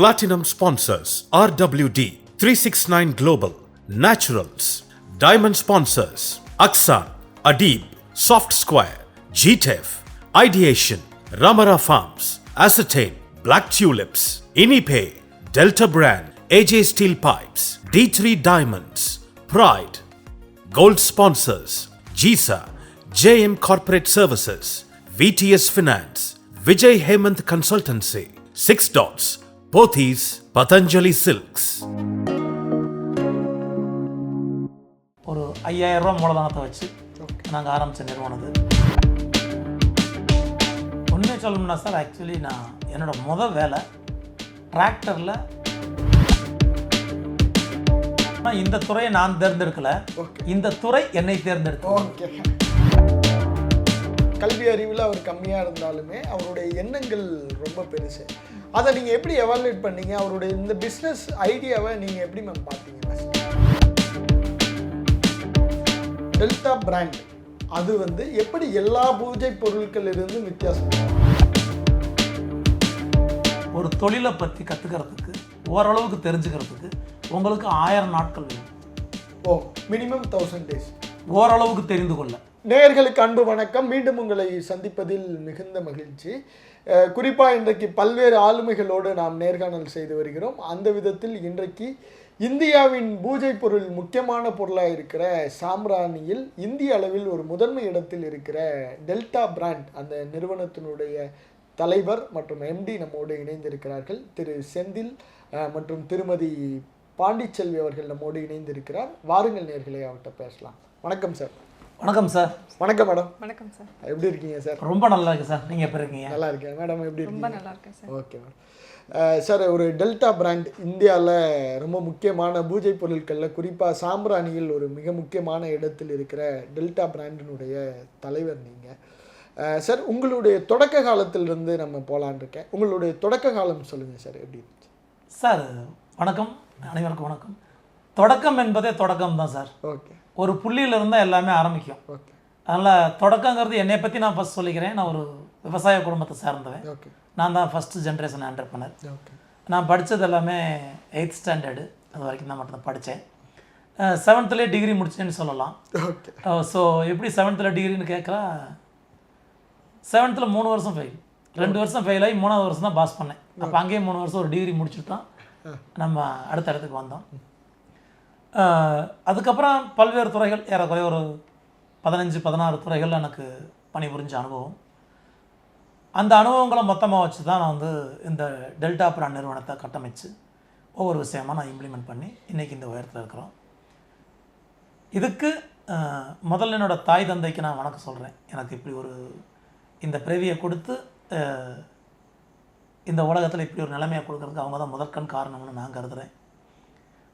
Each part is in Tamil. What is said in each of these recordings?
Platinum sponsors RWD 369 Global, Naturals, Diamond sponsors Aksan, Adib, Soft Square, GTEF, Ideation, Ramara Farms, Ascertain, Black Tulips, Inipay, Delta Brand, AJ Steel Pipes, D3 Diamonds, Pride, Gold sponsors GISA, JM Corporate Services, VTS Finance, Vijay Hemant Consultancy, Six Dots, Pothis, Patanjali Silks. ஒரு ஐயாயிரம் ரூபா மூலதனத்தை வச்சு நாங்கள் ஆரம்பித்த நிறுவனம் உண்மையை சொல்லணும்னா சார் ஆக்சுவலி நான் என்னோட முத வேலை டிராக்டரில் இந்த துறையை நான் தேர்ந்தெடுக்கல. இந்த துறை என்னை தேர்ந்தெடுத்தது. ஓகே கல்வி அறிவில் அவர் கம்மியாக இருந்தாலுமே அவருடைய எண்ணங்கள் ரொம்ப பெருசு. அதை நீங்கள் எப்படி எவாலுவேட் பண்ணீங்க? அவருடைய இந்த பிஸ்னஸ் ஐடியாவை நீங்கள் எப்படி மேம் பார்த்தீங்க டெல்டா பிராண்ட் அது வந்து எப்படி எல்லா பூஜை பொருட்கள் இருந்தும் வித்தியாசம்? ஒரு தொழிலை பற்றி கற்றுக்கிறதுக்கு ஓரளவுக்கு தெரிஞ்சுக்கிறதுக்கு உங்களுக்கு ஆயிரம் நாட்கள் வேணும். ஓ மினிமம் தௌசண்ட் டேஸ் ஓரளவுக்கு தெரிந்து கொள்ள. நேயர்களுக்கு அன்பு வணக்கம். மீண்டும் உங்களை சந்திப்பதில் மிகுந்த மகிழ்ச்சி. குறிப்பாக இன்றைக்கு பல்வேறு ஆளுமைகளோடு நாம் நேர்காணல் செய்து வருகிறோம். அந்த விதத்தில் இன்றைக்கு இந்தியாவின் பூஜை பொருள் முக்கியமான பொருளாக இருக்கிற சாம்ராணியில் இந்திய அளவில் ஒரு முதன்மை இடத்தில் இருக்கிற டெல்டா பிராண்ட் அந்த நிறுவனத்தினுடைய தலைவர் மற்றும் எம்டி நம்மோடு இணைந்திருக்கிறார்கள். திரு செந்தில் மற்றும் திருமதி பாண்டிச்செல்வி அவர்கள் நம்மோடு இணைந்திருக்கிறார். வாருங்கள் நேர்களே அவர்கிட்ட பேசலாம். வணக்கம் சார். வணக்கம் சார் வணக்கம் மேடம் வணக்கம் சார் எப்படி இருக்கீங்க சார் ரொம்ப நல்லா இருக்கு சார் நீங்கள் எப்படி இருக்கீங்க? நல்லா இருக்கேன். மேடம் எப்படி ரொம்ப நல்லா இருக்கேன் சார் ஓகே மேடம் சார் ஒரு டெல்டா பிராண்ட் இந்தியாவில் ரொம்ப முக்கியமான பூஜை பொருட்களில் குறிப்பாக சாம்பிராணியில் ஒரு மிக முக்கியமான இடத்தில் இருக்கிற டெல்டா பிராண்டினுடைய தலைவர் நீங்கள் சார் உங்களுடைய தொடக்க காலத்திலிருந்து நம்ம போகலான் இருக்கேன். உங்களுடைய தொடக்க காலம் சொல்லுங்கள் சார் எப்படி இருந்துச்சு? சார் வணக்கம். அனைவருக்கும் வணக்கம். தொடக்கம் என்பதே தொடக்கம் தான் சார் ஓகே ஒரு புள்ளியில இருந்தால் எல்லாமே ஆரம்பிக்கும். அதனால் தொடக்கங்கிறது என்னை பற்றி நான் ஃபஸ்ட் சொல்லிக்கிறேன். நான் ஒரு விவசாய குடும்பத்தை சார்ந்தவன். நான் தான் ஃபஸ்ட்டு ஜென்ரேஷன் ஆண்டர்பனர் நான் படித்தது எல்லாமே எயித் ஸ்டாண்டர்டு அது வரைக்கும் தான் மட்டும் படித்தேன் செவன்த்துலேயே டிகிரி முடிச்சேன்னு சொல்லலாம். ஸோ எப்படி செவன்த்தில் டிகிரின்னு கேட்குறா செவன்த்தில் மூணு வருஷம் ஃபெயில் ரெண்டு வருஷம் ஃபெயில் ஆகி மூணாவது வருஷம் தான் பாஸ் பண்ணேன். அப்போ அங்கேயே மூணு வருஷம் ஒரு டிகிரி முடிச்சுட்டு தான் நம்ம அடுத்த இடத்துக்கு வந்தோம். அதுக்கப்புறம் பல்வேறு துறைகள் ஏறக்குறைய ஒரு பதினஞ்சு பதினாறு துறைகள் எனக்கு பணிபுரிஞ்ச அனுபவம். அந்த அனுபவங்களை மொத்தமாக வச்சு தான் நான் வந்து இந்த டெல்டா பிராண்ட் நிறுவனத்தை கட்டமைச்சு ஒவ்வொரு விஷயமாக நான் இம்ப்ளிமெண்ட் பண்ணி இன்றைக்கி இந்த உயரத்தில் இருக்கிறோம். இதுக்கு முதல்ல என்னோட தாய் தந்தைக்கு நான் வணக்கம் சொல்கிறேன் எனக்கு இப்படி ஒரு இந்த பிறவியை கொடுத்து இந்த உலகத்தில் இப்படி ஒரு நிலைமையை கொடுக்கறதுக்கு அவங்க தான் முதற்கண் காரணம்னு நான் கருதுகிறேன்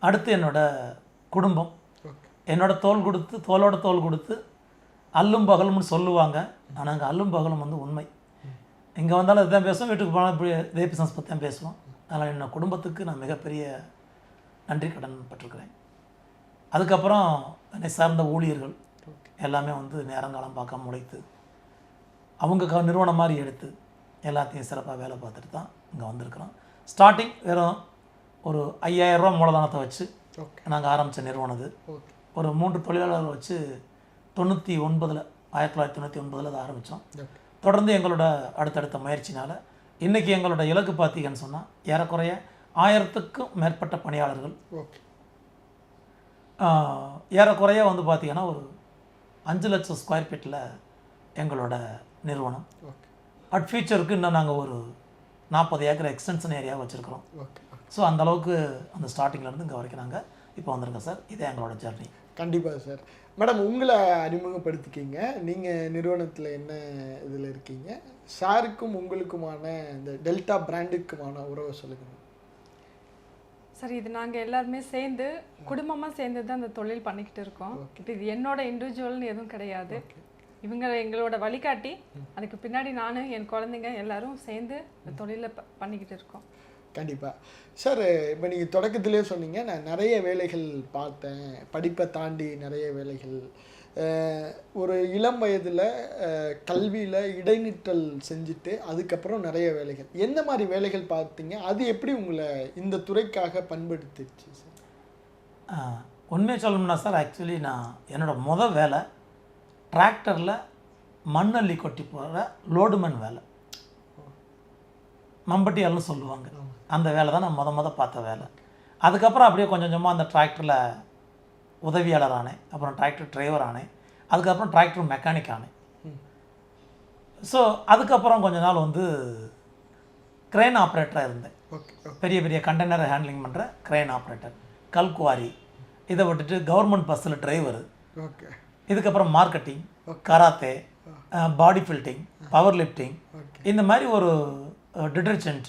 அடுத்து என்னோடய குடும்பம். என்னோட தோல் கொடுத்து தோலோட தோல் கொடுத்து அல்லும் பகலும்னு சொல்லுவாங்க. ஆனால் அங்கே அல்லும் பகலும் வந்து உண்மை. இங்கே வந்தாலும் இதுதான் பேசுவோம். வீட்டுக்கு போனால் இப்படி இதே பிஸ்னஸ் பற்றி தான் பேசுவோம். அதனால் என்னோட குடும்பத்துக்கு நான் மிகப்பெரிய நன்றி கடன் பட்டிருக்கிறேன் அதுக்கப்புறம் என்னை சார்ந்த ஊழியர்கள் எல்லாமே வந்து நேரங்காலம் பார்க்காம உழைத்து அவங்க க நிறுவனம் மாதிரி எடுத்து எல்லாத்தையும் சிறப்பாக வேலை பார்த்துட்டு தான் இங்கே வந்திருக்கிறோம். ஸ்டார்டிங் வெறும் ஒரு ஐயாயிரம் ரூபா மூலதனத்தை வச்சு நாங்கள் ஆரம்பித்த நிறுவனம் ஓகே ஒரு மூன்று தொழிலாளர்கள் வச்சு தொண்ணூற்றி ஒன்பதில் ஆயிரத்தி தொள்ளாயிரத்தி தொண்ணூற்றி ஒன்பதில் அதை ஆரம்பித்தோம் ஓகே தொடர்ந்து எங்களோட அடுத்தடுத்த முயற்சினால் இன்றைக்கி எங்களோட இலக்கு பார்த்தீங்கன்னு சொன்னால் ஏறக்குறைய ஆயிரத்துக்கும் மேற்பட்ட பணியாளர்கள் ஓகே ஏறக்குறைய வந்து பார்த்தீங்கன்னா ஒரு அஞ்சு லட்சம் ஸ்கொயர் ஃபீட்டில் எங்களோட நிறுவனம். ஓகே அட் ஃபியூச்சருக்கு இன்னும் நாங்கள் ஒரு நாற்பது ஏக்கர் எக்ஸ்டென்ஷன் ஏரியா வச்சுருக்கிறோம். ஓகே ஸோ அந்த அளவுக்கு அந்த ஸ்டார்டிங்லேருந்து இங்கே வரைக்கும் நாங்கள் இப்போ வந்திருக்கோம் சார். இதே எங்களோட ஜர்னி கண்டிப்பாக சார். மேடம் உங்களை அறிமுகப்படுத்திக்கிங்க. நீங்கள் நிறுவனத்தில் என்ன இதில் இருக்கீங்க? சாருக்கும் உங்களுக்குமான இந்த டெல்டா பிராண்டுக்குமான உறவை சொல்லுங்கள் சார் இது நாங்கள் எல்லாருமே சேர்ந்து குடும்பமாக சேர்ந்து தான் இந்த தொழில் பண்ணிக்கிட்டு இருக்கோம். இப்போ இது என்னோட இண்டிவிஜுவல்னு எதுவும் கிடையாது. இவங்க எங்களோட வழிகாட்டி. அதுக்கு பின்னாடி நானும் என் குழந்தைங்க எல்லாரும் சேர்ந்து இந்த தொழிலை பண்ணிக்கிட்டு இருக்கோம். கண்டிப்பாக சார் இப்போ நீங்கள் தொடக்கத்திலே சொன்னீங்க நான் நிறைய வேலைகள் பார்த்தேன். படிப்பை தாண்டி நிறைய வேலைகள். ஒரு இளம் வயதில் கல்வியில் இடைநிற்றல் செஞ்சுட்டு அதுக்கப்புறம் நிறைய வேலைகள். எந்த மாதிரி வேலைகள் பார்த்தீங்க? அது எப்படி உங்களை இந்த துறைக்காக பண்படுத்திடுச்சு சார் உண்மையை சொல்லணும்னா சார் ஆக்சுவலி நான் என்னோட முத வேலை டிராக்டரில் மண்ணள்ளி கொட்டி போகிற லோடுமேன் வேலை. மம்பட்டியால்னு சொல்லுவாங்க. அந்த வேலை தான் நான் முத முத பார்த்த வேலை. அதுக்கப்புறம் அப்படியே கொஞ்சம் கொஞ்சமாக அந்த டிராக்டரில் உதவியாளர் ஆனேன். அப்புறம் டிராக்டர் டிரைவர் ஆனேன். அதுக்கப்புறம் டிராக்டர் மெக்கானிக் ஆனேன். ஸோ அதுக்கப்புறம் கொஞ்ச நாள் வந்து கிரெயின் ஆப்ரேட்டராக இருந்தேன். பெரிய பெரிய கண்டெய்னரை ஹேண்ட்லிங் பண்ணுற கிரெயின் ஆப்ரேட்டர் கல்குவாரி இதை விட்டுட்டு கவர்மெண்ட் பஸ்ஸில் டிரைவரு இதுக்கப்புறம் marketing karate body building power lifting இந்த மாதிரி ஒரு டிட்டர்ஜென்ட்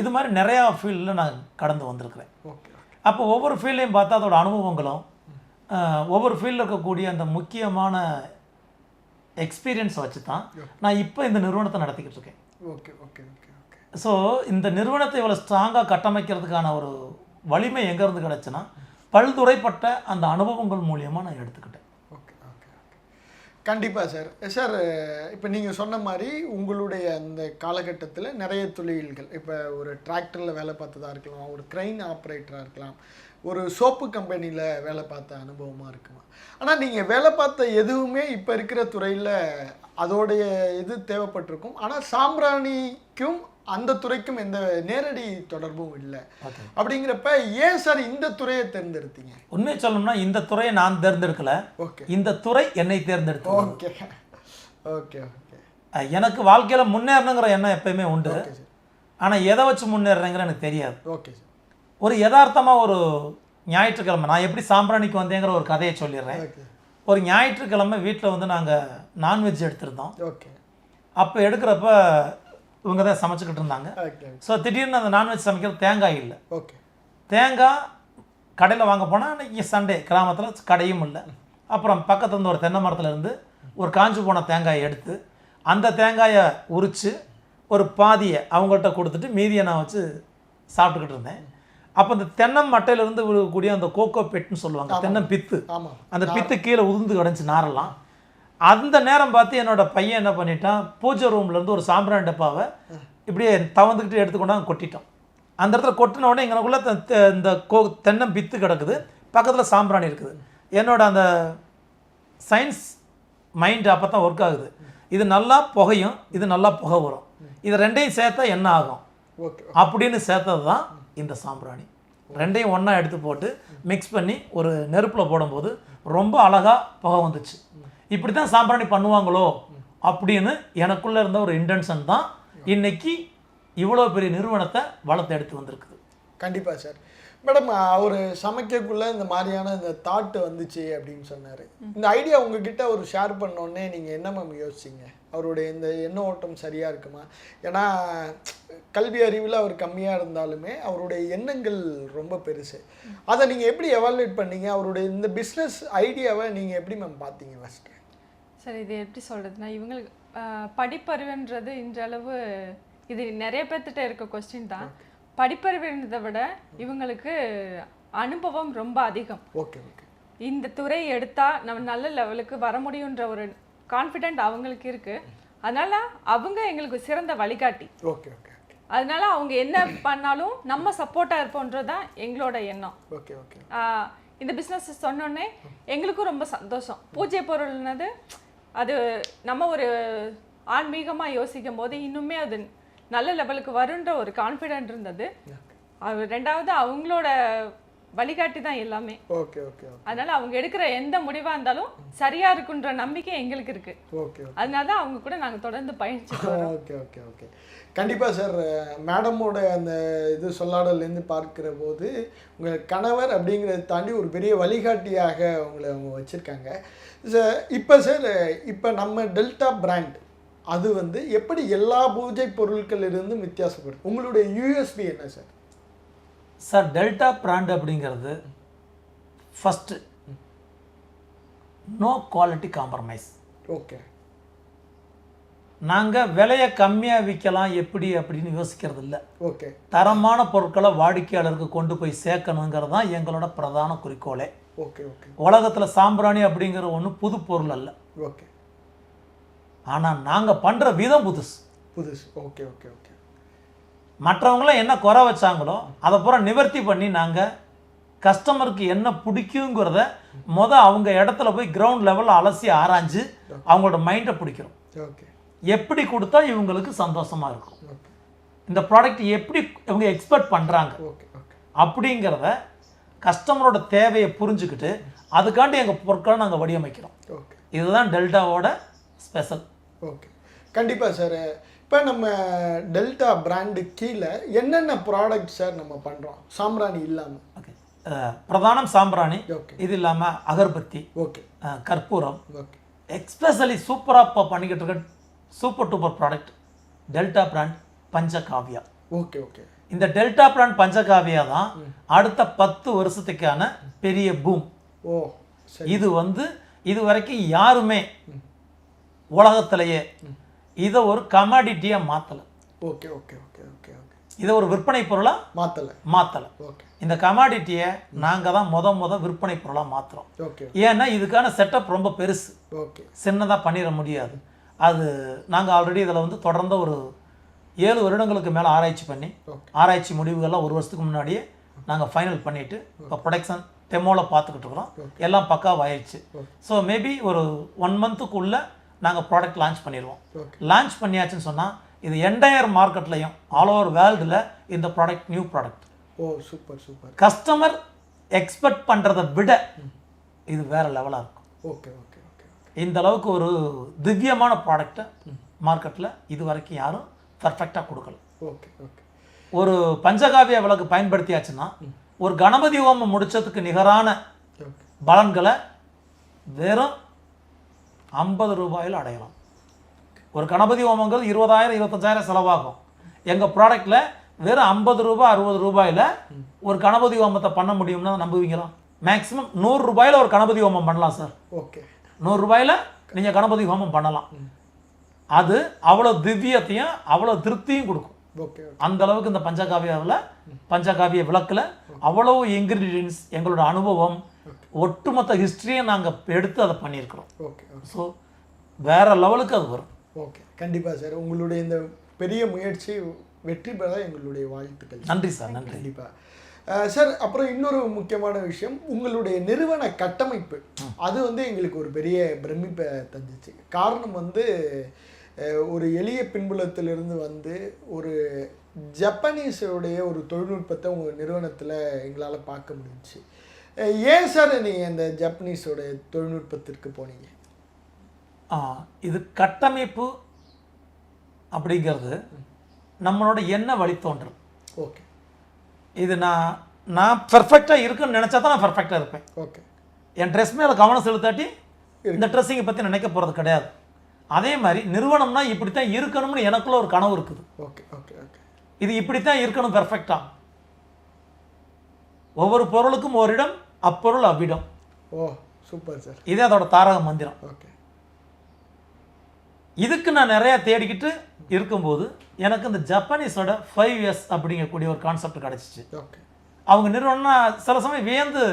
இது மாதிரி நிறையா ஃபீல்டில் நான் கடந்து வந்திருக்கிறேன். ஓகே அப்போ ஒவ்வொரு ஃபீல்டையும் பார்த்தா அதோட அனுபவங்களும் ஒவ்வொரு ஃபீல்டில் இருக்கக்கூடிய அந்த முக்கியமான எக்ஸ்பீரியன்ஸ் வச்சு தான் நான் இப்போ இந்த நிறுவனத்தை நடத்திக்கிட்டு இருக்கேன். Okay okay okay okay. So இந்த நிறுவனத்தை இவ்வளோ ஸ்ட்ராங்காக கட்டமைக்கிறதுக்கான ஒரு வலிமை எங்கேருந்து கிடச்சுன்னா பல்துறைப்பட்ட அந்த அனுபவங்கள் மூலியமாக நான் எடுத்துக்கிட்டேன். கண்டிப்பாக சார் சார் இப்போ நீங்கள் சொன்ன மாதிரி உங்களுடைய அந்த காலகட்டத்தில் நிறைய தொழில்கள். இப்போ ஒரு டிராக்டரில் வேலை பார்த்ததா இருக்கலாம் ஒரு க்ரைன் ஆப்ரேட்டராக இருக்கலாம் ஒரு சோப்பு கம்பெனியில் வேலை பார்த்த அனுபவமாக இருக்கலாம் ஆனால் நீங்கள் வேலை பார்த்த எதுவுமே இப்போ இருக்கிற துறையில் அதோடைய இது தேவைப்பட்டிருக்கும். ஆனால் சாம்பிராணிக்கும் அந்த துறைக்கும் எந்த நேரடி தொடர்பும் இல்லை. அப்படிங்கிறப்ப ஏன் சார் இந்த துறையை தேர்ந்தெடுத்தீங்க? உண்மையை சொல்லணும்னா இந்த துறையை நான் தேர்ந்தெடுக்கல. ஓகே. இந்த துறை என்னை தேர்ந்தெடுத்தது. ஓகே. Okay okay. எனக்கு வாழ்க்கையில் முன்னேறணுங்கிற எண்ணம் எப்பயுமே உண்டு. ஆனால் எதை வச்சு முன்னேறேங்கிற எனக்கு தெரியாது. Okay sir. ஒரு யதார்த்தமாக ஒரு ஞாயிற்றுக்கிழமை நான் எப்படி சாம்பிராணிக்கு வந்தேங்கிற ஒரு கதையை சொல்லிடுறேன். ஒரு ஞாயிற்றுக்கிழமை வீட்டில் வந்து நாங்கள் நான்வெஜ் எடுத்திருந்தோம். ஓகே. அப்போ எடுக்கிறப்ப இவங்க தான் சமைச்சிக்கிட்டு இருந்தாங்க. ஸோ திடீர்னு அந்த நான்வெஜ் சமைக்கிறது தேங்காய் இல்லை. ஓகே தேங்காய் கடையில் வாங்க போனால் அன்றைக்கி சண்டே கிராமத்தில் கடையும் இல்லை. அப்புறம் பக்கத்துல இருந்து ஒரு தென்னை மரத்துல இருந்து ஒரு காஞ்சு போன தேங்காயை எடுத்து அந்த தேங்காயை உரித்து ஒரு பாதியை அவங்கள்ட்ட கொடுத்துட்டு மீதியை நான் வச்சு சாப்பிட்டுக்கிட்டு இருந்தேன். அப்போ அந்த தென்னை மட்டையிலேருந்து விழுகக்கூடிய அந்த கோகோ பெட்டுன்னு சொல்லுவாங்க தென்னை பித்து. அந்த பித்து கீழே உதிர்ந்து கிடந்துச்சு நாரெல்லாம். அந்த நேரம் பார்த்து என்னோட பையன் என்ன பண்ணிட்டான்? பூஜை ரூம்ல இருந்து ஒரு சாம்பிராணி டப்பாவை இப்படியே தவந்துக்கிட்டு எடுத்துக்கொண்டாந்து கொட்டிட்டான். அந்த இடத்துல கொட்டின உடனே எங்களுக்குள்ள இந்த கோ தென்னை பித்து கிடக்குது. பக்கத்தில் சாம்பிராணி இருக்குது. என்னோட அந்த சயின்ஸ் மைண்ட் அப்போ தான் ஒர்க் ஆகுது. இது நல்லா புகையும் இது நல்லா புகை வரும். இது ரெண்டையும் சேர்த்தா என்ன ஆகும்? ஓகே. அப்படின்னு சேர்த்தது தான் இந்த சாம்பிராணி. ரெண்டையும் ஒன்றா எடுத்து போட்டு மிக்ஸ் பண்ணி ஒரு நெருப்பில் போடும்போது ரொம்ப அழகாக புகை வந்துச்சு. இப்படி தான் சாம்பிராணி பண்ணுவாங்களோ அப்படின்னு எனக்குள்ளே இருந்த ஒரு இன்டென்ஷன் தான் இன்னைக்கு இவ்வளோ பெரிய நிறுவனத்தை வளர்த்து எடுத்து வந்திருக்குது. கண்டிப்பாக சார். மேடம் அவர் சமைக்கக்குள்ள இந்த மாதிரியான இந்த தாட் வந்துச்சு அப்படின்னு சொன்னார். இந்த ஐடியா உங்ககிட்ட அவர் ஷேர் பண்ணோடனே நீங்கள் என்ன மேம் யோசிச்சீங்க? அவருடைய இந்த எண்ண ஓட்டம் சரியாக இருக்குமா? ஏன்னா கல்வி அறிவில் அவர் கம்மியாக இருந்தாலுமே அவருடைய எண்ணங்கள் ரொம்ப பெருசு. அதை நீங்கள் எப்படி எவாலுவேட் பண்ணீங்க? அவருடைய இந்த பிஸ்னஸ் ஐடியாவை நீங்கள் எப்படி மேம் பார்த்தீங்க ஃபஸ்ட்டு சரி இது எப்படி சொல்றதுன்னா இவங்களுக்கு படிப்பறிவுன்றது இன்றளவு இது நிறைய பேர்த்திட்ட இருக்க கொஸ்டின் தான். படிப்பறிவுன்றதை விட இவங்களுக்கு அனுபவம் ரொம்ப அதிகம். ஓகே ஓகே இந்த துறை எடுத்தா நம்ம நல்ல லெவலுக்கு வர முடியுன்ற ஒரு கான்ஃபிடென்ட் அவங்களுக்கு இருக்கு. அதனால அவங்க எங்களுக்கு சிறந்த வழிகாட்டி. ஓகே ஓகே அதனால அவங்க என்ன பண்ணாலும் நம்ம சப்போர்ட்டா இருப்போன்றது தான் எங்களோட எண்ணம். ஓகே ஓகே இந்த பிஸ்னஸ் சொன்னோடனே எங்களுக்கும் ரொம்ப சந்தோஷம். பூஜை பொருள்னது அது நம்ம ஒரு ஆன்மீகமாக யோசிக்கும் போது இன்னுமே அது நல்ல லெவலுக்கு வருன்ற ஒரு கான்ஃபிடென்ட் இருந்தது. ரெண்டாவது அவங்களோட வழிகாட்டி தான் எல்லாமே. ஓகே ஓகே அதனால அவங்க எடுக்கிற எந்த முடிவாக இருந்தாலும் சரியா இருக்குன்ற நம்பிக்கை எங்களுக்கு இருக்கு. ஓகே அதனால தான் அவங்க கூட நாங்கள் தொடர்ந்து பயணிச்சுட்டு வரோம். ஓகே ஓகே ஓகே கண்டிப்பாக சார் மேடமோட அந்த இது சொல்லாடல்லேருந்து பார்க்கிற போது உங்கள் கணவர் அப்படிங்கிறத தாண்டி ஒரு பெரிய வழிகாட்டியாக உங்களை அவங்க வச்சுருக்காங்க. சார் இப்போ சார் இப்போ நம்ம டெல்டா பிராண்ட் அது வந்து எப்படி எல்லா பூஜை பொருட்கள் இருந்தும் வித்தியாசப்படுது உங்களுடைய யூஎஸ்பி என்ன சார்? சார் டெல்டா பிராண்ட் அப்படிங்கிறது first no quality compromise okay. நாங்கள் விலையை கம்மியாக விற்கலாம் எப்படி அப்படின்னு யோசிக்கிறது இல்லை. ஓகே. தரமான பொருட்களை வாடிக்கையாளருக்கு கொண்டு போய் சேர்க்கணுங்கிறது தான் எங்களோட பிரதான குறிக்கோளே. Okay okay. உலகத்தில் சாம்பிராணி அப்படிங்கிற ஒன்று புது பொருள் அல்ல. ஓகே. ஆனால் நாங்கள் பண்ணுற விதம் புதுசு. புதுசு. Okay okay okay. மற்றவங்களாம் என்ன குறை வச்சாங்களோ அதை பூரா நிவர்த்தி பண்ணி நாங்கள் கஸ்டமருக்கு என்ன பிடிக்குங்கிறத முத அவங்க இடத்துல போய் கிரவுண்ட் லெவலில் அலசி ஆராய்ஞ்சு அவங்களோட மைண்டை பிடிக்கிறோம். ஓகே. எப்படி கொடுத்தா இவங்களுக்கு சந்தோஷமாக இருக்கும்? இந்த ப்ராடக்ட் எப்படி இவங்க எக்ஸ்பெக்ட் பண்ணுறாங்க அப்படிங்கிறத கஸ்டமரோட தேவையை புரிஞ்சுக்கிட்டு அதுக்காண்டி எங்கள் பொருட்களை நாங்கள் வடிவமைக்கிறோம். ஓகே இதுதான் டெல்டாவோட ஸ்பெஷல் ஓகே கண்டிப்பாக சார் இப்போ நம்ம டெல்டா பிராண்டு கீழே என்னென்ன ப்ராடக்ட் சார் நம்ம பண்ணுறோம் சாம்பிராணி இல்லாமல் ஓகே பிரதானம் சாம்பிராணி. ஓகே இது இல்லாமல் அகர்பத்தி ஓகே கற்பூரம். ஓகே எக்ஸ்பெஷலி சூப்பராக இப்போ பண்ணிக்கிட்டு இருக்க super duper product Delta brand Panchagavya. Okay okay இந்த டெல்டா பிராண்ட் பஞ்சகாவியா தான் அடுத்த பத்து வருஷத்துக்கான பெரிய பூம். ஓ இது வந்து இது வரைக்கும் யாருமே உலகத்திலேயே இதை ஒரு கமாடிட்டியாக மாற்றலை okay okay okay okay okay. இதை ஒரு விற்பனை பொருளாக மாற்றலை மாற்றலை ஓகே. இந்த கமாடிட்டியை நாங்கள் தான் முத முத விற்பனை பொருளாக மாற்றுறோம் ஓகே ஏன்னா இதுக்கான செட்டப் ரொம்ப பெருசு. ஓகே. சின்னதாக பண்ணிட முடியாது. அது நாங்கள் ஆல்ரெடி இதில் வந்து தொடர்ந்து ஒரு ஏழு வருடங்களுக்கு மேலே ஆராய்ச்சி பண்ணி. ஆராய்ச்சி முடிவுகள்லாம் ஒரு வருஷத்துக்கு முன்னாடியே நாங்கள் ஃபைனல் பண்ணிவிட்டு இப்போ ப்ரொடக்ஷன் டெமோவில் பார்த்துக்கிட்டு இருக்கிறோம். எல்லாம் பக்காவாயிடுச்சு ஸோ மேபி ஒரு ஒன் மந்த்துக்குள்ளே நாங்கள் ப்ராடக்ட் லான்ச் பண்ணிடுவோம். லான்ச் பண்ணியாச்சுன்னு சொன்னால் இது என்டையர் மார்க்கெட்லையும் ஆல் ஓவர் வேர்ல்டில் இந்த product new product oh super super customer expect பண்ணுறதை விட இது வேறு லெவலாக இருக்கும். ஓகே ஓகே ஓகே இந்த அளவுக்கு ஒரு திவ்யமான ப்ராடக்டை மார்க்கெட்டில் இது வரைக்கும் யாரும் பர்ஃபெக்டாக கொடுக்கல ஓகே ஓகே ஒரு பஞ்சகாவிய விளக்கு பயன்படுத்தியாச்சுன்னா ஒரு கணபதி ஹோமம் முடிச்சதுக்கு நிகரான பலன்களை வெறும் ஐம்பது ரூபாயில் அடையலாம். ஒரு கணபதி ஹோமங்கிறது இருபதாயிரம் இருபத்தஞ்சாயிரம் செலவாகும். எங்கள் ப்ராடக்ட்டில் வெறும் ஐம்பது ரூபாய் அறுபது ரூபாயில் ஒரு கணபதி ஹோமத்தை பண்ண முடியும்னா நம்புவீங்களா? மேக்ஸிமம் நூறு ரூபாயில் ஒரு கணபதி ஹோமம் பண்ணலாம் சார் ஓகே நூறு ரூபாயில் நீங்கள் கணபதி ஹோமம் பண்ணலாம். அது அவ்வளோ திவ்யத்தையும் அவ்வளோ திருப்தியும் கொடுக்கும். ஓகே அந்த அளவுக்கு இந்த பஞ்சகாவியாவில் பஞ்சகாவிய விளக்கில் அவ்வளவு இன்க்ரீடியன்ஸ் எங்களோட அனுபவம் ஒட்டுமொத்த ஹிஸ்ட்ரியை நாங்கள் எடுத்து அதை பண்ணியிருக்கிறோம். ஓகே ஸோ வேற லெவலுக்கு அது வரும். ஓகே. கண்டிப்பாக சார் உங்களுடைய இந்த பெரிய முயற்சி வெற்றி பெற எங்களுடைய வாழ்த்துக்கள் நன்றி சார் நன்றி. கண்டிப்பாக சார் அப்புறம் இன்னொரு முக்கியமான விஷயம். உங்களுடைய நிறுவன கட்டமைப்பு. அது வந்து எங்களுக்கு ஒரு பெரிய பிரமிப்பை தந்துச்சு. காரணம் வந்து ஒரு எளிய பின்புலத்திலிருந்து வந்து ஒரு ஜப்பனீஸுடைய ஒரு தொழில்நுட்பத்தை உங்கள் நிறுவனத்தில் எங்களால் பார்க்க முடிஞ்சுச்சு. ஏன் சார் நீங்கள் இந்த ஜப்பனீஸோட தொழில்நுட்பத்திற்கு போனீங்க? ஆ, இது கட்டமைப்பு அப்படிங்கிறது நம்மளோட என்ன வழித்தோன்றல். ஓகே. இது நான் நான் பெர்ஃபெக்டாக இருக்குன்னு நினச்சா தான் நான் பெர்ஃபெக்டாக இருப்பேன். ஓகே. என் ட்ரெஸ் மேலே கவனம் செலுத்தாட்டி இந்த ட்ரெஸ்ஸிங்கை பற்றி நினைக்க போகிறது கிடையாது. அதே மாதிரி நிறுவனம்னா இப்படித்தான் இருக்கணும்னு எனக்குள்ள ஒரு கனவு இருக்குது. Okay okay okay. இது இப்படித்தான் இருக்கணும் பெர்ஃபெக்டா ஒவ்வொரு பொருளுக்கும் ஓரிடம் அப்பொருள் அவ்விடம். Oh super sir. இதே அதோட தாரக மந்திரம். ஓகே. இதுக்கு நான் நிறைய தேடிக்கிட்டு இருக்கும்போது எனக்கு இந்த ஜப்பானீஸோட ஃபைவ் இயர்ஸ் அப்படிங்கக்கூடிய ஒரு கான்செப்ட் கிடச்சிச்சு. ஓகே. அவங்க நிறுவனம்னா சில சமயம் வியந்து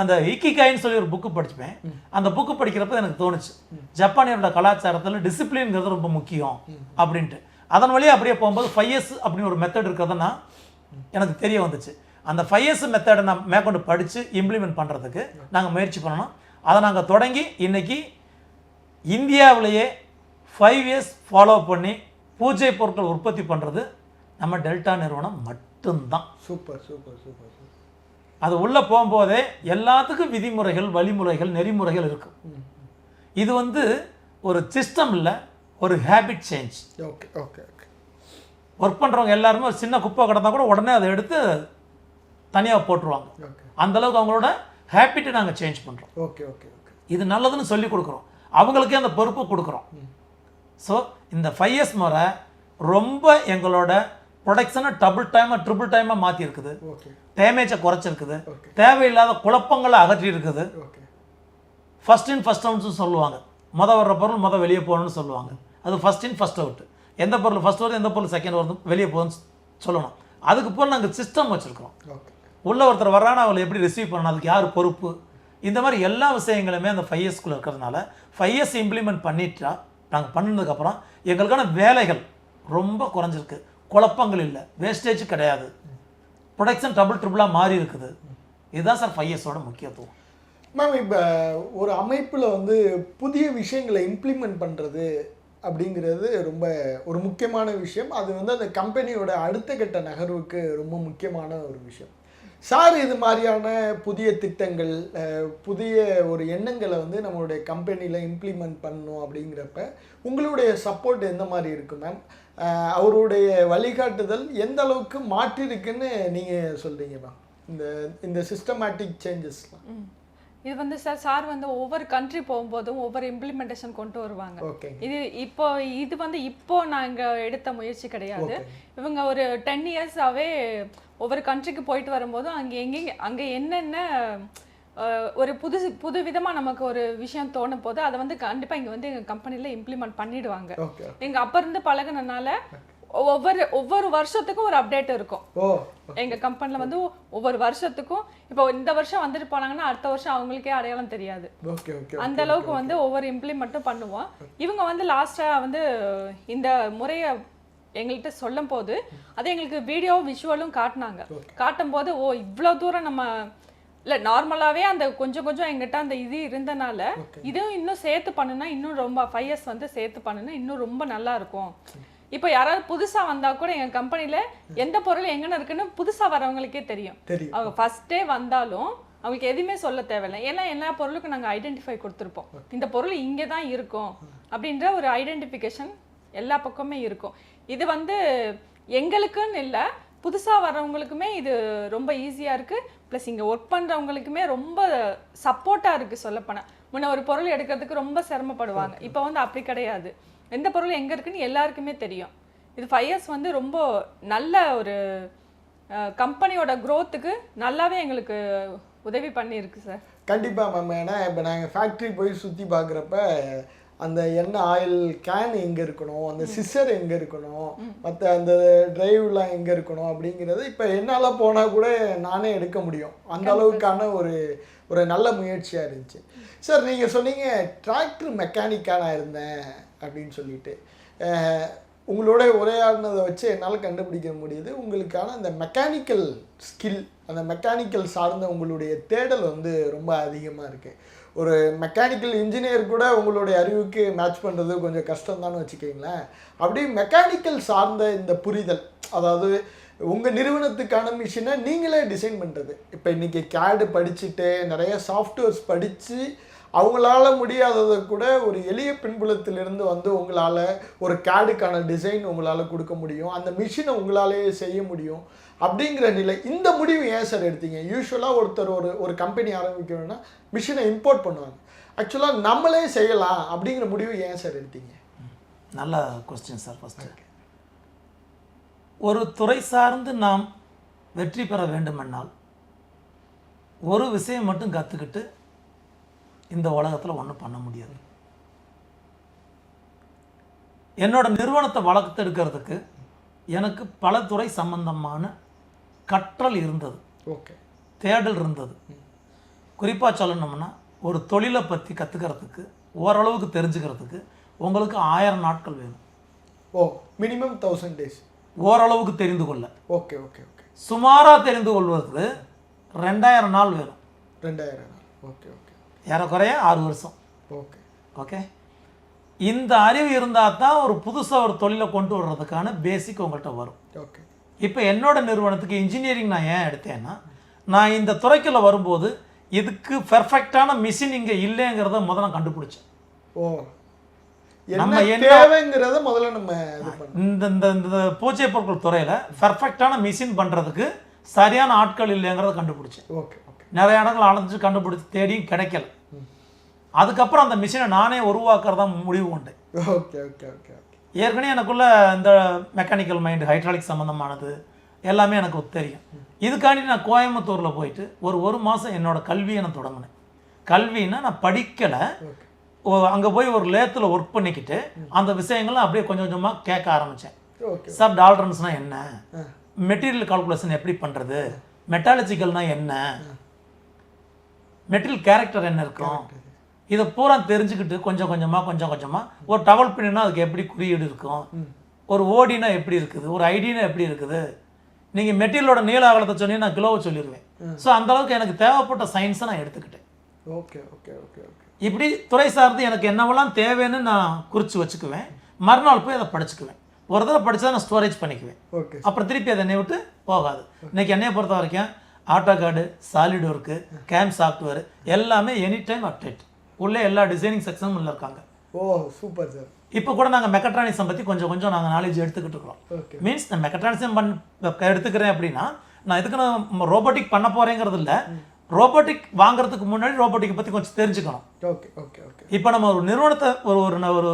அந்த இக்கிகாயின்னு சொல்லி ஒரு புக்கு படிச்சுப்பேன். அந்த புக்கு படிக்கிறப்ப எனக்கு தோணுச்சு. ஜப்பானியரோட கலாச்சாரத்தில் டிசிப்ளின்ங்கிறது ரொம்ப முக்கியம் அப்படின்ட்டு. அதன் வழியாக அப்படியே போகும்போது ஃபைவ் இயர்ஸ் அப்படின்னு ஒரு மெத்தட் இருக்கிறதுனா எனக்கு தெரிய வந்துச்சு. அந்த ஃபைவ் இயர்ஸ் மெத்தடை நான் மேற்கொண்டு படித்து இம்ப்ளிமெண்ட் பண்ணுறதுக்கு நாங்கள் முயற்சி பண்ணணும். அதை நாங்கள் தொடங்கி இன்னைக்கு இந்தியாவிலேயே ஃபைவ் இயர்ஸ் ஃபாலோ பண்ணி பூஜை பொருட்கள் உற்பத்தி பண்ணுறது நம்ம டெல்டா நிறுவனம் மட்டும்தான். Super super super. அது உள்ளே போகும்போதே எல்லாத்துக்கும் விதிமுறைகள் வழிமுறைகள் நெறிமுறைகள் இருக்கும் இது வந்து ஒரு சிஸ்டம் இல்லை ஒரு habit change okay okay okay work பண்ணுறவங்க எல்லாருமே ஒரு சின்ன குப்பை கிடந்தா கூட உடனே அதை எடுத்து தனியாக போட்டுருவாங்க. ஓகே அந்த அளவுக்கு அவங்களோட ஹேபிட்டை நாங்கள் சேஞ்ச் பண்ணுறோம் ஓகே ஓகே ஓகே இது நல்லதுன்னு சொல்லி கொடுக்குறோம். அவங்களுக்கே அந்த பொறுப்பை கொடுக்குறோம். ஸோ இந்த ஃபைவ் இயர்ஸ் முறை ரொம்ப எங்களோட ப்ரொடக்ஷனை டபுள் டைமாக ட்ரிபிள் டைமாக மாற்றி இருக்குது ஓகே டேமேஜை குறைச்சிருக்குது. தேவையில்லாத குழப்பங்களை அகற்றி இருக்குது ஓகே ஃபர்ஸ்ட் இன் ஃபர்ஸ்ட் அவுட்னு சொல்லுவாங்க. மொத வர்ற பொருள் மொத வெளியே போகணும்னு சொல்லுவாங்க. அது ஃபர்ஸ்ட் இன் ஃபர்ஸ்ட் அவுட் எந்த பொருள் ஃபர்ஸ்ட் வருது எந்த பொருள் செகண்ட் வருது வெளியே போகுதுன்னு சொல்லணும். அதுக்கு போல் நாங்கள் சிஸ்டம் வச்சுருக்கோம் உள்ள ஒருத்தர் வர்றானா அவளை எப்படி ரிசீவ் பண்ணணும்? அதுக்கு யார் பொறுப்பு? இந்த மாதிரி எல்லா விஷயங்களுமே அந்த ஃபைவ் இயர்ஸ்க்குள்ளே இருக்கிறதுனால ஃபைவ் இயர்ஸ் இம்ப்ளிமெண்ட் பண்ணிட்டா நாங்கள் பண்ணதுக்கப்புறம் எங்களுக்கான வேலைகள் ரொம்ப குறைஞ்சிருக்கு. குழப்பங்கள் இல்லை. வேஸ்டேஜ் கிடையாது. ப்ரொடக்ஷன் டபுள் ட்ரிபிளாக மாறி இருக்குது. இதுதான் சார் ஃபைவ் இயர்ஸோட முக்கியத்துவம். மேம் இப்போ ஒரு அமைப்பில் வந்து புதிய விஷயங்களை இம்ப்ளிமெண்ட் பண்ணுறது அப்படிங்கிறது ரொம்ப ஒரு முக்கியமான விஷயம். அது வந்து அந்த கம்பெனியோட அடுத்த கட்ட நகர்வுக்கு ரொம்ப முக்கியமான ஒரு விஷயம். சார் இது மாதிரியான புதிய திட்டங்கள் புதிய ஒரு எண்ணங்களை வந்து நம்மளுடைய கம்பெனியில் இம்ப்ளிமெண்ட் பண்ணணும் அப்படிங்கிறப்ப உங்களுடைய சப்போர்ட் எந்த மாதிரி இருக்கும் மேம் அவருடைய வழிகாட்டுதல் எந்த அளவுக்கு மாற்றிருக்குன்னு நீங்கள் சொல்கிறீங்க மேம்? இந்த இந்த சிஸ்டமேட்டிக் சேஞ்சஸ்லாம். இது வந்து சார் சார் வந்து ஒவ்வொரு கண்ட்ரி போகும்போதும் ஒவ்வொரு இம்ப்ளிமெண்டேஷன் கொண்டு வருவாங்க. இது இப்போ இது வந்து இப்போ நாங்க எடுத்த முயற்சி கிடையாது. இவங்க ஒரு டென் இயர்ஸாவே ஒவ்வொரு கண்ட்ரிக்கு போயிட்டு வரும்போது அங்கே எங்கெங்க அங்கே என்னென்ன ஒரு புது புது விதமா நமக்கு ஒரு விஷயம் தோணும் போது அதை வந்து கண்டிப்பா இங்க வந்து எங்க கம்பெனில இம்ப்ளிமெண்ட் பண்ணிடுவாங்க. ஓகே எங்க அப்ப இருந்து பழகுனனால ஒவ்வொரு ஒவ்வொரு வருஷத்துக்கும் ஒரு அப்டேட் இருக்கும். எங்க கம்பெனில வந்து ஒவ்வொரு வருஷத்துக்கும் இப்போ இந்த வருஷம் வந்துட்டு போனாங்கன்னா அடுத்த வருஷம் அவங்களுக்கே அடையாளம் தெரியாது. அந்த அளவுக்கு வந்து ஒவ்வொரு இம்ப்ளிமெண்ட்டும் பண்ணுவோம். இவங்க வந்து லாஸ்டா வந்து இந்த முறையை எங்கள்கிட்ட சொல்லும் போது அது எங்களுக்கு வீடியோ விஷுவலும் காட்டினாங்க. காட்டும் போது ஓ இவ்வளோ தூரம் நம்ம இல்ல நார்மலாவே அந்த கொஞ்சம் கொஞ்சம் எங்கிட்ட அந்த இது இருந்தனால இதுவும் இன்னும் சேர்த்து பண்ணுனா இன்னும் ரொம்ப ஃபைவ் இயர்ஸ் வந்து சேர்த்து பண்ணுனா இன்னும் ரொம்ப நல்லா இருக்கும். இப்போ யாராவது புதுசா வந்தா கூட எங்க கம்பெனில எந்த பொருள் எங்கன்னு இருக்குன்னு புதுசா வரவங்களுக்கே தெரியும். அவங்க ஃபர்ஸ்டே வந்தாலும் அவங்களுக்கு எதுவுமே சொல்ல தேவையில்லை. ஏன்னா எல்லா பொருளுக்கும் நாங்கள் ஐடென்டிஃபை கொடுத்துருப்போம். இந்த பொருள் இங்கே தான் இருக்கும் அப்படின்ற ஒரு ஐடென்டிஃபிகேஷன் எல்லா பக்கமே இருக்கும். இது வந்து எங்களுக்குன்னு இல்லை புதுசாக வர்றவங்களுக்குமே இது ரொம்ப ஈஸியாக இருக்குது ப்ளஸ் இங்கே ஒர்க் பண்ணுறவங்களுக்குமே ரொம்ப சப்போர்ட்டாக இருக்குது சொல்லப்போனால் முன்ன ஒரு பொருள் எடுக்கிறதுக்கு ரொம்ப சிரமப்படுவாங்க. இப்போ வந்து அப்படி கிடையாது. எந்த பொருள் எங்கே இருக்குன்னு எல்லாருக்குமே தெரியும். இது ஃபைவ் இயர்ஸ் வந்து ரொம்ப நல்ல ஒரு கம்பெனியோட க்ரோத்துக்கு நல்லாவே எங்களுக்கு உதவி பண்ணியிருக்கு சார் கண்டிப்பாக மேம் ஏன்னா இப்போ நாங்கள் ஃபேக்ட்ரி போய் சுற்றி பார்க்குறப்ப அந்த எண்ணெய் ஆயில் கேன் எங்கே இருக்கணும்? அந்த சிஸ்டர் எங்கே இருக்கணும்? மற்ற அந்த டிரைவ்லாம் எங்கே இருக்கணும்? அப்படிங்கிறது இப்போ என்னால் போனால் கூட நானே எடுக்க முடியும். அந்த அளவுக்கான ஒரு ஒரு நல்ல முயற்சியாக இருந்துச்சு. சார் நீங்கள் சொன்னீங்க டிராக்டர் மெக்கானிக்காக நான் இருந்தேன் அப்படின்னு சொல்லிட்டு. உங்களோட உரையாடினதை வச்சு என்னால் கண்டுபிடிக்க முடியுது. உங்களுக்கான அந்த மெக்கானிக்கல் ஸ்கில் அந்த மெக்கானிக்கல் சார்ந்த உங்களுடைய தேடல் வந்து ரொம்ப அதிகமாக இருக்குது ஒரு மெக்கானிக்கல் இன்ஜினியர் கூட உங்களுடைய அறிவுக்கு மேட்ச் பண்ணுறது கொஞ்சம் கஷ்டம்தான்னு வச்சுக்கிங்களேன். அப்படியே மெக்கானிக்கல் சார்ந்த இந்த புரிதல் அதாவது உங்கள் நிறுவனத்துக்கான மிஷினை நீங்களே டிசைன் பண்ணுறது இப்போ இன்றைக்கி கேடு படிச்சுட்டு நிறைய சாஃப்ட்வேர்ஸ் படித்து அவங்களால முடியாததை கூட ஒரு எளிய பின்புலத்திலிருந்து வந்து உங்களால் ஒரு கேடுக்கான டிசைன் உங்களால் கொடுக்க முடியும். அந்த மிஷினை உங்களாலேயே செய்ய முடியும் அப்படிங்கிற நிலை. இந்த முடிவு ஏன் சார் எடுத்தீங்க? யூஸ்வலாக ஒருத்தர் ஒரு ஒரு கம்பெனி ஆரம்பிக்கணும்னா மிஷினை இம்போர்ட் பண்ணுவாங்க. ஆக்சுவலாக நம்மளே செய்யலாம் அப்படிங்கிற முடிவு ஏன் சார் எடுத்தீங்க? நல்ல கொஸ்டின் சார் ஃபஸ்ட்டு ஒரு துறை சார்ந்து நாம் வெற்றி பெற வேண்டுமென்றால் ஒரு விஷயம் மட்டும் கற்றுக்கிட்டு இந்த உலகத்தில் ஒன்றும் பண்ண முடியாது. என்னோட நிறுவனத்தை வளர்த்தெடுக்கிறதுக்கு எனக்கு பல துறை சம்பந்தமான கற்றல் இருந்தது. ஓகே. தேடல் இருந்தது. குறிப்பாக சொல்லணும்னா ஒரு தொழிலை பற்றி கற்றுக்கிறதுக்கு ஓரளவுக்கு தெரிஞ்சுக்கிறதுக்கு உங்களுக்கு ஆயிரம் நாட்கள் வேணும். ஓ மினிமம் தௌசண்ட் டேஸ் ஓரளவுக்கு தெரிந்து கொள்ள. Okay okay okay. சுமாராக தெரிந்து கொள்வதற்கு ரெண்டாயிரம் நாள் வேணும். ரெண்டாயிரம் நாள். Okay okay. ஏறக்குறைய ஆறு வருஷம். ஓகே. ஓகே? இந்த அறிவு இருந்தால் தான் ஒரு புதுசாக ஒரு தொழிலை கொண்டு வர்றதுக்கான பேசிக் உங்கள்கிட்ட வரும். ஓகே. இப்போ என்னோட நிறுவனத்துக்கு இன்ஜினியரிங் நான் ஏன் எடுத்தேன்னா நான் இந்த துறைக்குள்ள வரும்போது இதுக்கு பெர்ஃபெக்டான மிஷின் இங்கே இல்லைங்கிறத முதல்ல நான் கண்டுபிடிச்சேன். ஓ. நம்ம தேவைங்கிறத முதல்ல நம்ம இந்த இந்த இந்த பூஜை பொருட்கள் துறையில் பெர்ஃபெக்டான மிஷின் பண்ணுறதுக்கு சரியான ஆட்கள் இல்லைங்கிறத கண்டுபிடிச்சேன். ஓகே. நிறைய இடங்கள் அலைஞ்சு கண்டுபிடிச்சு தேடியும் கிடைக்கல. அதுக்கப்புறம் அந்த மிஷினை நானே உருவாக்குறதா முடிவு கொண்டேன் ஓகே ஓகே ஓகே ஓகே. ஏற்கனவே எனக்குள்ள இந்த மெக்கானிக்கல் மைண்ட் ஹைட்ராலிக் சம்மந்தமானது எல்லாமே எனக்கு தெரியும். இதுக்காண்டி நான் கோயம்புத்தூரில் போயிட்டு ஒரு ஒரு மாதம் என்னோட கல்வியை நான் தொடங்கினேன். கல்வின்னா நான் படிக்கலை. அங்கே போய் ஒரு லேத்தில் ஒர்க் பண்ணிக்கிட்டு அந்த விஷயங்களை அப்படியே கொஞ்சம் கொஞ்சமாக கேட்க ஆரம்பித்தேன் சார் டால்ரன்ஸ்னால் என்ன? மெட்டீரியல் கால்குலேஷன் எப்படி பண்ணுறது மெட்டாலஜிக்கல்னால் என்ன? மெட்டீரியல் கேரக்டர் என்ன இருக்கும்? இதை பூரா தெரிஞ்சுக்கிட்டு கொஞ்சம் கொஞ்சமாக கொஞ்சம் கொஞ்சமாக ஒரு டவல் பின்னா அதுக்கு எப்படி குறியீடு இருக்கும்? ஒரு ஓடினா எப்படி இருக்குது? ஒரு ஐடினா எப்படி இருக்குது? நீங்கள் மெட்டீரியலோட நீள அகலத்தை சொன்னீங்கன்னா நான் கிலோவை சொல்லிடுவேன் ஸோ அந்த அளவுக்கு எனக்கு தேவைப்பட்ட சயின்ஸை நான் எடுத்துக்கிட்டேன். ஓகே ஓகே ஓகே ஓகே இப்படி துறை சார்ந்து எனக்கு என்னவெல்லாம் தேவைன்னு நான் குறித்து வச்சுக்குவேன். மறுநாள் போய் அதை படிச்சுக்குவேன். ஒரு தடவை படிச்சா நான் ஸ்டோரேஜ் பண்ணிக்குவேன். ஓகே அப்புறம் திருப்பி அதை என்னை விட்டு போகாது. இன்னைக்கு என்னைய பொறுத்த வரைக்கும் AutoCAD solid work game software எல்லாமே எனி டைம் அப்டேட் உள்ளே எல்லா டிசைனிங் செக்ஷனும் உள்ள இருக்காங்க. ஓ சூப்பர் சார் இப்போ கூட நாங்கள் மெக்கட்ரானிக்ஸை பற்றி கொஞ்சம் கொஞ்சம் நாங்கள் நாலேஜ் எடுத்துக்கிட்டு இருக்கிறோம். மீன்ஸ் நான் மெக்கட்ரானிக்ஸம் பண் எடுத்துக்கிறேன் அப்படின்னா நான் இதுக்கு நான் ரோபோட்டிக் பண்ண போகிறேங்கிறது இல்லை. ரோபோட்டிக் வாங்குறதுக்கு முன்னாடி ரோபோட்டிக் பற்றி கொஞ்சம் தெரிஞ்சுக்கணும். ஓகே ஓகே ஓகே இப்போ நம்ம ஒரு நிறுவனத்தை ஒரு ஒரு ஒரு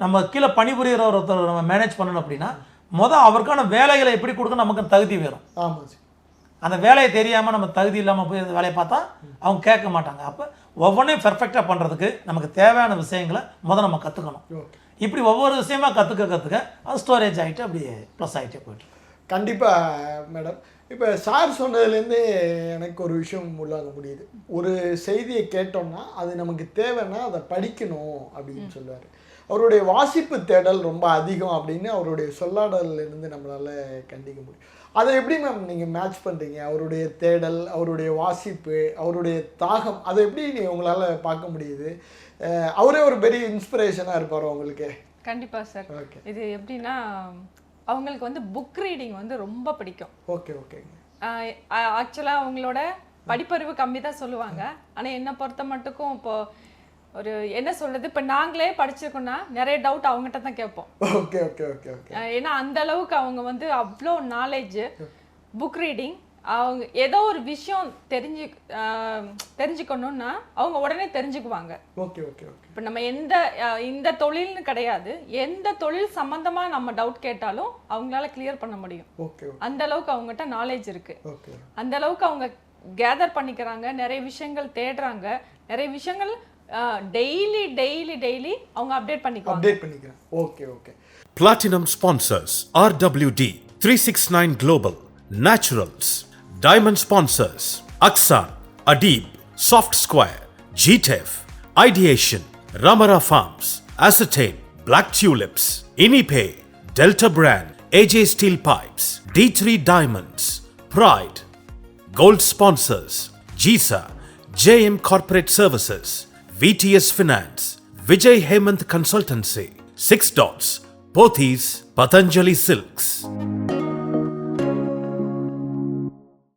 நம்ம கீழே பணிபுரிகிற ஒருத்தர் நம்ம மேனேஜ் பண்ணணும் அப்படின்னா மொதல் அவருக்கான வேலைகளை எப்படி கொடுக்க நமக்கு தகுதி வேணும். ஆமாம் அந்த வேலையை தெரியாமல் நம்ம தகுதி இல்லாமல் போய் அந்த வேலையை பார்த்தா அவங்க கேட்க மாட்டாங்க. அப்போ ஒவ்வொன்றையும் பெர்ஃபெக்டாக பண்ணுறதுக்கு நமக்கு தேவையான விஷயங்களை முதல் நம்ம கற்றுக்கணும் இப்படி ஒவ்வொரு விஷயமா கற்றுக்க கற்றுக்க அது ஸ்டோரேஜ் ஆகிட்டு அப்படியே ப்ளஸ் ஆகிட்டே போயிட்டு. கண்டிப்பாக மேடம் இப்போ சார் சொன்னதுலேருந்து எனக்கு ஒரு விஷயம் உள்ளாக முடியுது. ஒரு செய்தியை கேட்டோம்னா அது நமக்கு தேவைன்னா அதை படிக்கணும் அப்படின்னு சொல்லுவார். அவருடைய வாசிப்பு தேடல் ரொம்ப அதிகம் அப்படின்னு அவருடைய சொல்லாடல்ல இருந்து நம்மளால் கண்டிக்க முடியும். அதை எப்படி மேம் நீங்கள் மேட்ச் பண்ணுறீங்க அவருடைய தேடல் அவருடைய வாசிப்பு அவருடைய தாகம் அதை எப்படி நீ உங்களால் பார்க்க முடியுது? அவரே ஒரு பெரிய இன்ஸ்பிரேஷனாக இருப்பார் உங்களுக்கு? கண்டிப்பா சார் ஓகே இது எப்படின்னா அவங்களுக்கு வந்து புக் ரீடிங் வந்து ரொம்ப பிடிக்கும். ஓகே ஓகேங்க ஆக்சுவலாக அவங்களோட படிப்பறிவு கம்மி தான் சொல்லுவாங்க. ஆனால் என்னை பொறுத்த மட்டுக்கும் இப்போ ஒரு என்ன சொல்றது? இப்போ நாங்களே படிச்சிருக்கோம்னா நிறைய டவுட் அவங்ககிட்ட தான் கேட்போம். ஓகே ஓகே ஓகே ஓகே அஹ் ஏன்னா அந்த அளவுக்கு அவங்க வந்து அவ்வளோ நாலேஜ் புக் ரீடிங் அவங்க ஏதோ ஒரு விஷயம் தெரிஞ்சு தெரிஞ்சுக்கணும்னா அவங்க உடனே தெரிஞ்சுக்குவாங்க. ஓகே ஓகே ஓகே இப்போ நம்ம எந்த இந்த தொழில்னு கிடையாது. எந்த தொழில் சம்பந்தமா நம்ம டவுட் கேட்டாலும் அவங்களால கிளியர் பண்ண முடியும். ஓகே அந்த அளவுக்கு அவங்ககிட்ட நாலேஜ் இருக்கு. ஓகே அந்த அளவுக்கு அவங்க கேதர் பண்ணிக்கிறாங்க நிறைய விஷயங்கள் தேடுறாங்க. நிறைய விஷயங்கள் டெய்லி டெய்லி டெய்லி அவங்க அப்டேட் பண்ணிக்குவாங்க அப்டேட் பண்ணிக்கிறேன் okay okay Platinum sponsors RWD 369 Global, Naturals. Diamond sponsors Aksan, Adib, Soft Square, GTEF, Ideation, Ramara Farms, Ascertain, Black Tulips, Inipe, Delta Brand, AJ Steel Pipes, D3 Diamonds, Pride, Gold sponsors GISA, JM Corporate Services, VTS Finance, Vijay Hemant Consultancy, Six Dots, Pothis, Patanjali Silks.